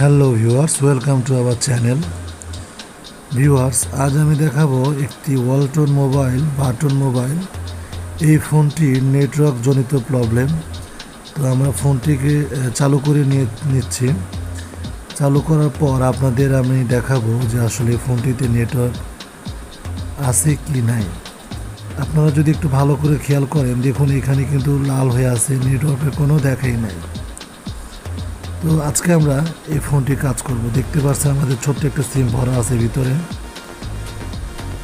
Hello viewers welcome to our channel viewers আজ আমি দেখাবো একটি ওয়ালটন মোবাইল বাটন মোবাইল এই ফোনটির নেটওয়ার্ক জনিত প্রবলেম তো আমরা ফোনটিকে চালু করে নিয়ে, নিচ্ছি। চালু করার পর আপনাদের আমি দেখাবো যে আসলে ফোনটিতে নেটওয়ার্ক আছে কি নাই। আপনারা যদি একটু ভালো করে খেয়াল করেন, দেখুন এখানে কিন্তু লাল হয়ে আছে নেটওয়ার্কের কোনো দেখাই নাই। তো আজকে আমরা এই ফোনটি কাজ করব। দেখতে পাচ্ছেন আমাদের ছোট্ট একটা সিম ভরা আছে ভিতরে।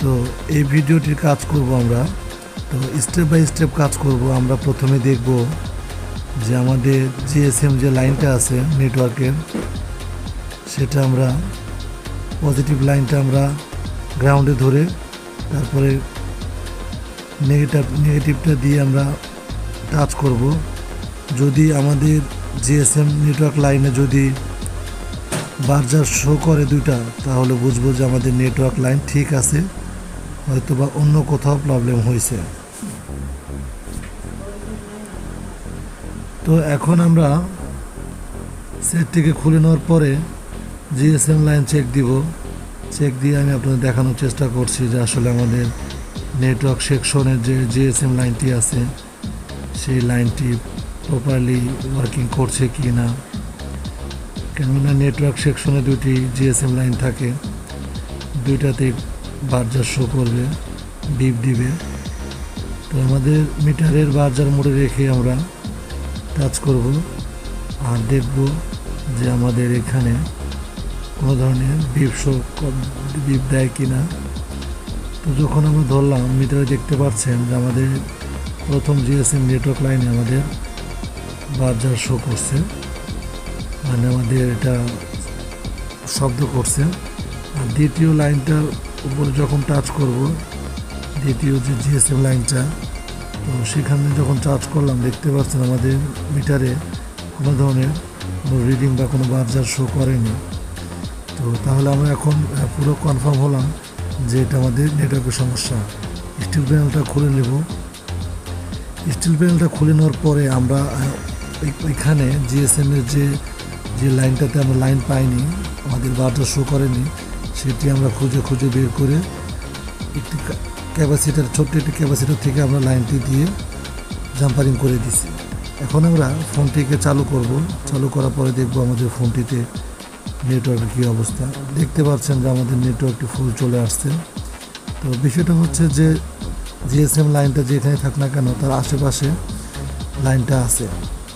তো এই ভিডিওটির কাজ করব আমরা। তো স্টেপ বাই স্টেপ কাজ করব। আমরা প্রথমে দেখব যে আমাদের জিএসএম যে লাইনটা আছে নেটওয়ার্কের, সেটা আমরা পজিটিভ লাইনটা আমরা গ্রাউন্ডে ধরে তারপরে নেগেটিভ নেগেটিভটা দিয়ে আমরা টাচ করব। যদি আমাদের জিএসএম নেটওয়ার্ক লাইনে যদি বার্জার শো করে দুইটা, তাহলে বুঝব যে আমাদের নেটওয়ার্ক লাইন ঠিক আছে হয়তো বা অন্য কোথাও প্রবলেম হয়েছে তো এখন আমরা সেটটিকে খুলে নেওয়ার পরে জিএসএম লাইন চেক দিব। চেক দিয়ে আমি আপনাদের দেখানোর চেষ্টা করছি যে আসলে আমাদের নেটওয়ার্ক সেকশনের যে জিএসএম লাইনটি আছে, সেই লাইনটি প্রপারলি ওয়ার্কিং করছে কি না? কেননা নেটওয়ার্ক সেকশনে দুটি জিএসএম লাইন থাকে। দুইটাতে বার্জার শো করবে বিপ দিবে। তো আমাদের মিটারের বার্জার মোড়ে রেখে আমরা টাচ করব আর দেখব যে আমাদের এখানে কোনো ধরনের বিপ শো বিপ দেয় কি না। তো যখন আমরা ধরলাম, মিটারে দেখতে পাচ্ছেন যে আমাদের প্রথম জিএসএম নেটওয়ার্ক লাইনে আমাদের বাজার শো করছে। মানে আমাদের এটা শব্দ করছে। আর দ্বিতীয় লাইনটার উপরে যখন টাচ করব, দ্বিতীয় যে জিএসএম লাইনটা, তো সেখানে যখন টাচ করলাম, দেখতে পাচ্ছেন আমাদের মিটারে কোনো ধরনের কোনো রিডিং বা কোনো বাজার শো করেনি। তো তাহলে আমরা এখন পুরো কনফার্ম হলাম যে এটা আমাদের নেটওয়ার্কের সমস্যা। স্টিল প্যানেলটা খুলে নেব। স্টিল প্যানেলটা খুলে নেওয়ার পরে আমরা ওইখানে জিএসএম এর যে যে লাইনটাতে আমরা লাইন পাইনি, আমাদের বারটা শো করেনি, সেটি আমরা খুঁজে খুঁজে বের করে একটি ক্যাপাসিটার ছোট্ট একটি ক্যাপাসিটার থেকে আমরা লাইনটি দিয়ে জাম্পারিং করে দিছি। এখন আমরা ফোনটিকে চালু করব। চালু করার পরে দেখব আমাদের ফোনটিতে নেটওয়ার্কের কী অবস্থা। দেখতে পাচ্ছেন যে আমাদের নেটওয়ার্কটি ফুল চলে আসছে। তো বিষয়টা হচ্ছে যে জিএসএম লাইনটা যেখানে থাক না কেন, তার আশেপাশে লাইনটা আছে।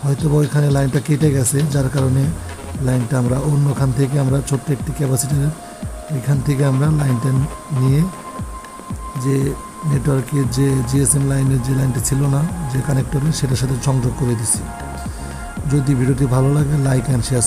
হয়তো বা ওইখানে লাইনটা কেটে গেছে, যার কারণে লাইনটা আমরা অন্যখান থেকে আমরা ছোট্ট একটি ক্যাপাসিটির এখান থেকে আমরা লাইনটা নিয়ে যে নেটওয়ার্কের যে জিএসএম লাইনের যে লাইনটা ছিল না, যে কানেক্টরে সেটার সাথে সংযোগ করে দিছি। যদি ভিডিওটি ভালো লাগে লাইক অ্যান্ড শেয়ার